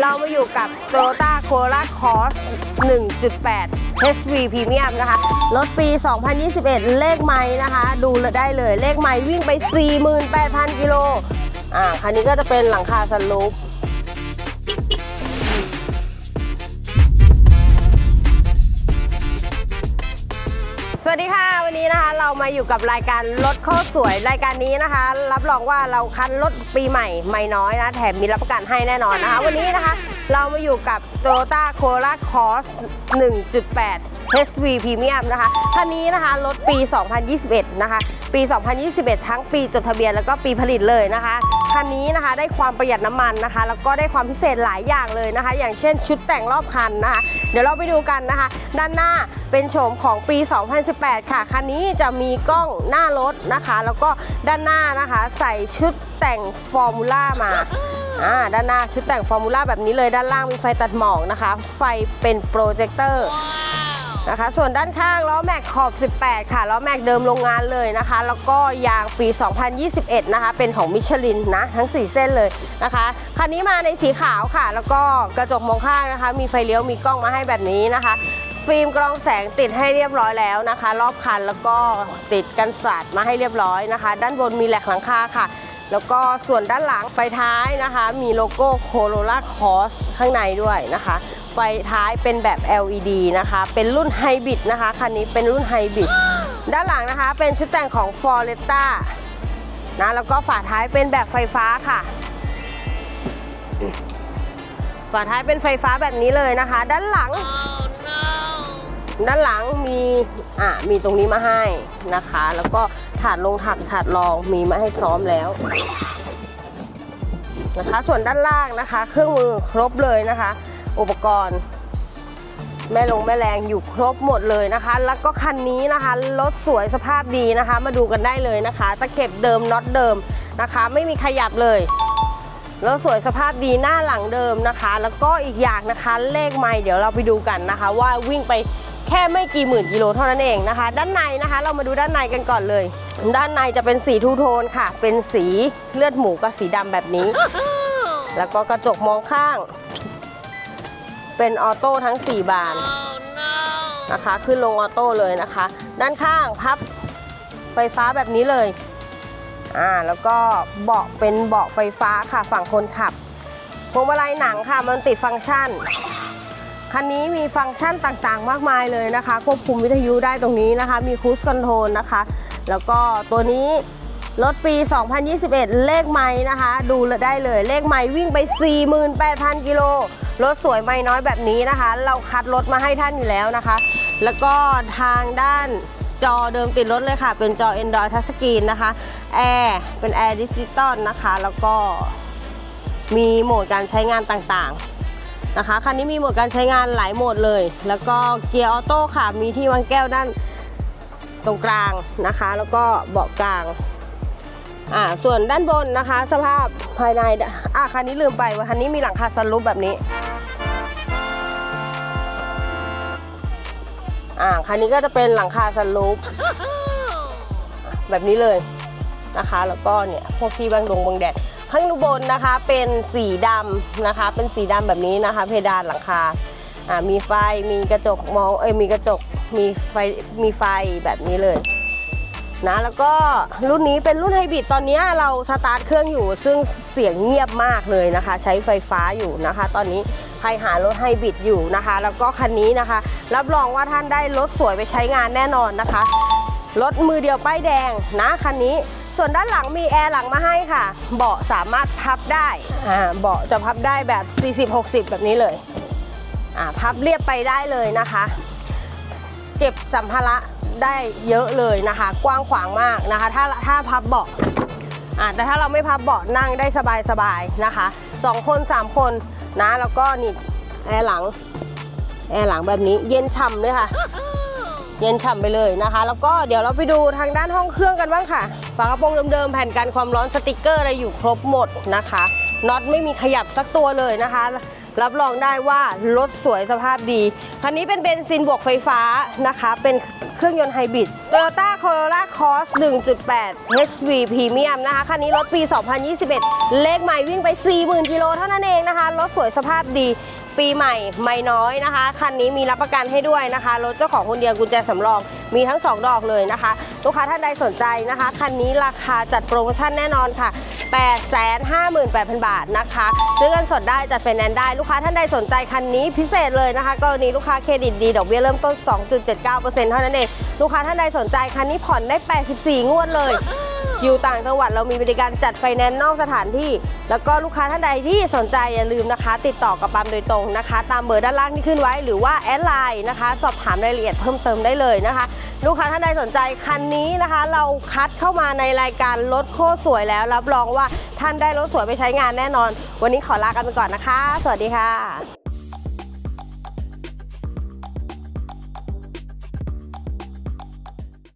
เรามาอยู่กับ Toyota Corolla Cross 1.8 SV Premium นะคะ รถปี 2021 เลขไม้นะคะ ดูได้เลยเลขไม้วิ่งไป 48,000 กิโล อ่า คันนี้ก็จะเป็นหลังคาสลูป วัสดีค่ะ วันนี้นะคะเรามาอยู่กับรายการรถโคตรสวยรายการนี้นะคะ รับรองว่าเราคัดรถปีใหม่ไม่น้อยนะแถมมีรับประกันให้แน่นอนนะคะ วันนี้นะคะเรามาอยู่กับ Toyota Corolla Cross 1.8 HV Premium นะคะคันนี้นะคะรถปี 2021 นะคะ ปี 2021 ทั้งปีจดทะเบียนแล้วก็ปีผลิตเลยนะคะ คันนี้นะคะได้ความประหยัดน้ำมันนะคะ แล้วก็ได้ความพิเศษหลายอย่างเลยนะคะ อย่างเช่นชุดแต่งรอบคันนะคะ เดี๋ยวเราไปดูกันนะคะ ด้านหน้าเป็นโฉมของปี 2018 ค่ะ คันนี้จะมีกล้องหน้ารถนะคะ แล้วก็ด้านหน้านะคะใส่ชุดแต่งฟอร์มูล่ามาอ่าด้านหน้าชุดแต่งฟอร์มูล่าแบบนี้เลยด้านล่างมีไฟตัดหมอกนะคะ ไฟเป็นโปรเจคเตอร์ นะคะ ส่วนด้านข้างล้อแม็กขอบ 18 ค่ะล้อแม็กเดิมโรงงานเลยนะคะ แล้วก็ยางปี 2021 นะคะ เป็นของมิชลินนะ ทั้ง 4 เส้นเลยนะคะคันนี้มาในสีขาวค่ะ แล้วก็กระจกมองข้างนะคะ มีไฟเลี้ยวมีกล้องมาให้แบบนี้นะคะฟิล์มกรองแสงติดให้เรียบร้อยแล้วนะคะ รอบคันแล้วก็ติดกันสาดมาให้เรียบร้อยนะคะ ด้านบนมีแหลกหลังคาค่ะ แล้วก็ส่วนด้านหลังไฟท้ายนะคะ มีโลโก้ Corolla Cross ข้างในด้วยนะคะ ไฟท้ายเป็นแบบ LED นะคะ เป็นรุ่นไฮบริดนะคะ คันนี้เป็นรุ่นไฮบริด ด้านหลังนะคะเป็นชุดแต่งของ f o r e s t a นะ แล้วก็ฝาท้ายเป็นแบบไฟฟ้าค่ะ ฝาท้ายเป็นไฟฟ้าแบบนี้เลยนะคะ ด้านหลัง ด้านหลังมี อะ มีตรงนี้มาให้นะคะ แล้วก็ถาดลงถักถาดรองมีมาให้พร้อมแล้วนะคะ ส่วนด้านล่างนะคะ เครื่องมือครบเลยนะคะ อุปกรณ์ แม่ลงแม่แรงอยู่ครบหมดเลยนะคะ แล้วก็คันนี้นะคะรถสวยสภาพดีนะคะ มาดูกันได้เลยนะคะตะเข็บเดิมน็อตเดิมนะคะ ไม่มีขยับเลยรถสวยสภาพดีหน้าหลังเดิมนะคะ แล้วก็อีกอย่างนะคะเลขไม่เดี๋ยวเราไปดูกันนะคะ ว่าวิ่งไปแค่ไม่กี่หมื่นกิโลเท่านั้นเองนะคะ ด้านในนะคะ เรามาดูด้านในกันก่อนเลย ด้านในจะเป็นสีทูโทนค่ะ เป็นสีเลือดหมูกับสีดำแบบนี้ แล้วก็กระจกมองข้าง เป็นออโต้ทั้ง 4 บานนะคะ ขึ้นลงออโต้เลยนะคะ ด้านข้างพับไฟฟ้าแบบนี้เลยอ่าแล้วก็เบาะเป็นเบาะไฟฟ้าค่ะฝั่งคนขับพวงมาลัยหนังค่ะมันติดฟังก์ชัน คันนี้มีฟังก์ชันต่างๆ มากมายเลยนะคะ ควบคุมวิทยุได้ตรงนี้นะคะ มีคูสคอนโทรลนะคะ แล้วก็ตัวนี้ รถปี 2021 เลขไม้นะคะ ดูได้เลยเลขไม้วิ่งไป 48,000 กิโล รถสวยไม่น้อยแบบนี้นะคะ เราคัดรถมาให้ท่านอยู่แล้วนะคะ แล้วก็ทางด้านจอเดิมติดรถเลยค่ะ เป็นจอ Android Touch Screen นะคะแอร์เป็นแอร์ดิจิตอลนะคะ แล้วก็มีโหมดการใช้งานต่างๆนะคะ คันนี้มีโหมดการใช้งานหลายโหมดเลย แล้วก็เกียร์ออโต้ค่ะ มีที่วางแก้วด้านตรงกลางนะคะ แล้วก็เบาะกลาง อ่าส่วนด้านบนนะคะ สภาพภายในอ่าคันนี้ลืมไปว่าคันนี้มีหลังคาซันรูปแบบนี้อ่าคันนี้ก็จะเป็นหลังคาซันรูปแบบนี้เลยนะคะ แล้วก็เนี่ยพวกที่บังดงบังแดดข้างบนนะคะเป็นสีดำนะคะ เป็นสีดำแบบนี้นะคะ เพดานหลังคาอ่ามีไฟมีกระจกมองเอ้ยมีกระจกมีไฟมีไฟแบบนี้เลย นะแล้วก็รุ่นนี้เป็นรุ่นไฮบริดตอนนี้เราสตาร์ทเครื่องอยู่ ซึ่งเสียงเงียบมากเลยนะคะ ใช้ไฟฟ้าอยู่นะคะ ตอนนี้ใครหารถไฮบริดอยู่นะคะ แล้วก็คันนี้นะคะ รับรองว่าท่านได้รถสวยไปใช้งานแน่นอนนะคะรถมือเดียวป้ายแดงนะคันนี้ส่วนด้านหลังมีแอร์หลังมาให้ค่ะ เบาะสามารถพับได้อ่าเบาะจะพับได้แบบ 40-60 แบบนี้เลยอ่าพับเรียบไปได้เลยนะคะ เก็บสัมภาระ ได้เยอะเลยนะคะ กว้างขวางมากนะคะ ถ้าถ้าพับเบาะอ่าแต่ถ้าเราไม่พับเบาะนั่งได้สบายๆนะคะสองคนสามคนนะแล้วก็นี่แอร์หลังแอร์หลังแบบนี้เย็นฉ่ำเลยค่ะ เย็นฉ่ำไปเลยนะคะ แล้วก็เดี๋ยวเราไปดูทางด้านห้องเครื่องกันบ้างค่ะ ฝากระโปรงเดิมๆแผ่นกันความร้อนสติกเกอร์อะไรอยู่ครบหมดนะคะน็อตไม่มีขยับสักตัวเลยนะคะ รับรองได้ว่ารถสวยสภาพดี คันนี้เป็นเบนซินบวกไฟฟ้านะคะ เป็นเครื่องยนต์ไฮบริด Toyota Corolla Cross 1.8 HV Premium นะคะ คันนี้รถปี 2021 เลขใหม่วิ่งไป 40,000 กิโลเท่านั้นเองนะคะ รถสวยสภาพดีปีใหม่ไม่น้อยนะคะ คันนี้มีรับประกันให้ด้วยนะคะ รถเจ้าของคนเดียวกุญแจสำรอง มีทั้ง 2 ดอกเลยนะคะ ลูกค้าท่านใดสนใจนะคะ คันนี้ราคาจัดโปรโมชั่นแน่นอนค่ะ 858,000 บาทนะคะซื้อเงินสดได้จัดไฟแนนซ์ได้ลูกค้าท่านใดสนใจคันนี้พิเศษเลยนะคะกรณีลูกค้าเครดิตดีดอกเบี้ยเริ่มต้น 2.79%เท่านั้นเองลูกค้าท่านใดสนใจคันนี้ผ่อนได้ 84 งวดเลย อยู่ต่างจังหวัดเรามีบริการจัดไฟแนนซ์นอกสถานที่ แล้วก็ลูกค้าท่านใดที่สนใจอย่าลืมนะคะ ติดต่อกับปั๊มโดยตรงนะคะ ตามเบอร์ด้านล่างที่ขึ้นไว้ หรือว่าแอดไลน์นะคะ สอบถามรายละเอียดเพิ่มเติมได้เลยนะคะ ลูกค้าท่านใดสนใจคันนี้นะคะ เราคัดเข้ามาในรายการรถโคตรสวยแล้ว รับรองว่าท่านได้รถสวยไปใช้งานแน่นอน วันนี้ขอลากันไปก่อนนะคะ สวัสดีค่ะ